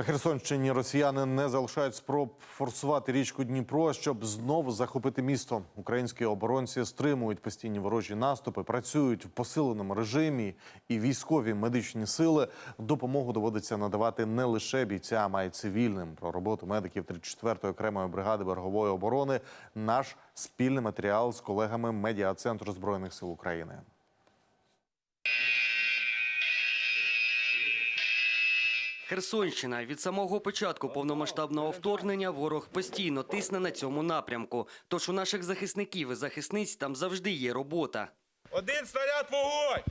На Херсонщині росіяни не залишають спроб форсувати річку Дніпро, щоб знову захопити місто. Українські оборонці стримують постійні ворожі наступи, працюють в посиленому режимі, і військові медичні сили допомогу доводиться надавати не лише бійцям, а й цивільним. Про роботу медиків 34-ї окремої бригади берегової оборони наш спільний матеріал з колегами медіа центру збройних сил України. Херсонщина від самого початку повномасштабного вторгнення ворог постійно тисне на цьому напрямку. Тож у наших захисників і захисниць там завжди є робота. Один снаряд вогонь!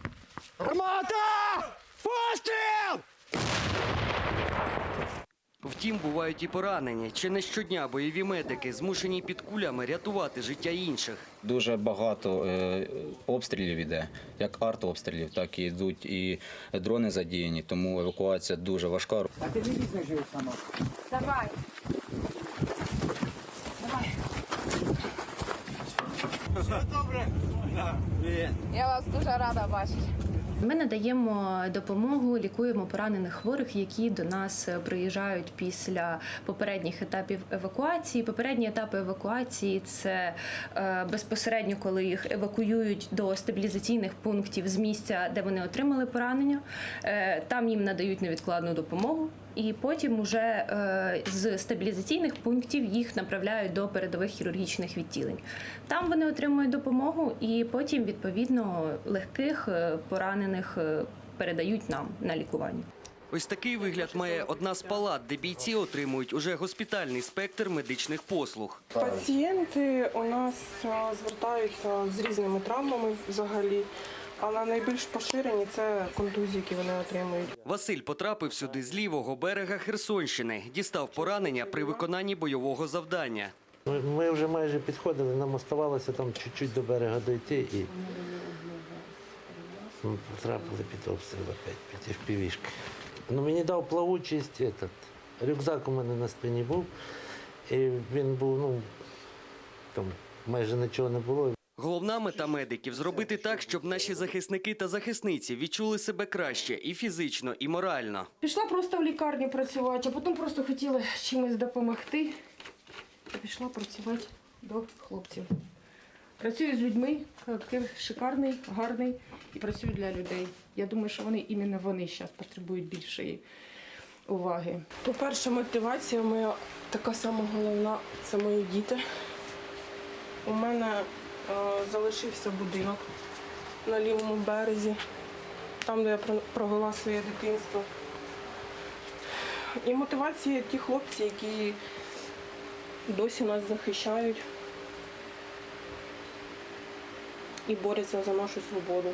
Втім, бувають і поранені. Чи не щодня бойові медики змушені під кулями рятувати життя інших. Дуже багато е, обстрілів іде, як артобстрілів, так і йдуть і дрони задіяні, тому евакуація дуже важка. Давай. Давай. Я вас дуже рада бачити. Ми надаємо допомогу, лікуємо поранених хворих, які до нас приїжджають після попередніх етапів евакуації. Попередні етапи евакуації це е, безпосередньо, коли їх евакуюють до стабілізаційних пунктів з місця, де вони отримали поранення. Е, Там їм надають невідкладну допомогу. І потім уже е, з стабілізаційних пунктів їх направляють до передових хірургічних відділень. Там вони отримують допомогу, і потім відповідно легких е, поранених е, передають нам на лікування. Ось такий вигляд має одна з палат, де бійці отримують уже госпітальний спектр медичних послуг. Пацієнти у нас звертаються з різними травмами взагалі, але найбільш поширені це контузії, які вони отримують. Василь потрапив сюди з лівого берега Херсонщини, дістав поранення при виконанні бойового завдання. Ми, ми вже майже підходили, нам оставалося там чуть-чуть до берега дойти і ми потрапили під обстріл опять, під впівішки. Ну, мені дав плавучість этот, рюкзак у мене на спині був, і він був, ну, там майже нічого не було. Головна мета медиків зробити так, щоб наші захисники та захисниці відчули себе краще і фізично, і морально. Пішла просто в лікарню працювати, а потім просто хотіла чимось допомогти. І пішла працювати до хлопців. Працюю з людьми, колектив шикарний, гарний і працюю для людей. Я думаю, що вони іменно вони зараз потребують більшої уваги. По-перше, мотивація моя така сама головна це мої діти. У мене залишився будинок на лівому березі, там, де я провела своє дитинство. І мотивація ті хлопці, які досі нас захищають і борються за нашу свободу.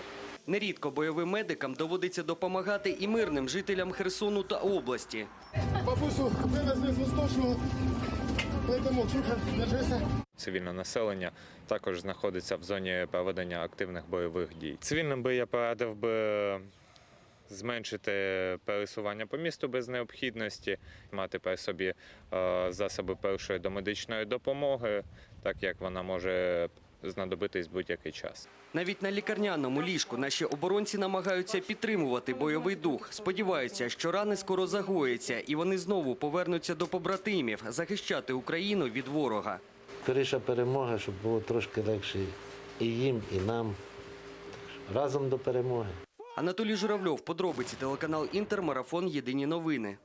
Нерідко бойовим медикам доводиться допомагати і мирним жителям Херсону та області. Бабусю, вивезли з Восточного. Летимо, чуха, держися. Цивільне населення також знаходиться в зоні проведення активних бойових дій. Цивільним би я порадив би зменшити пересування по місту без необхідності, мати при собі е, засоби першої домедичної допомоги, так як вона може знадобитись будь-який час. Навіть на лікарняному ліжку наші оборонці намагаються підтримувати бойовий дух. Сподіваються, що рани скоро загояться, і вони знову повернуться до побратимів захищати Україну від ворога. Скоріша перемога, щоб було трошки легше і їм, і нам. Разом до перемоги. Анатолій Журавльов, подробиці телеканал Інтер, марафон Єдині новини.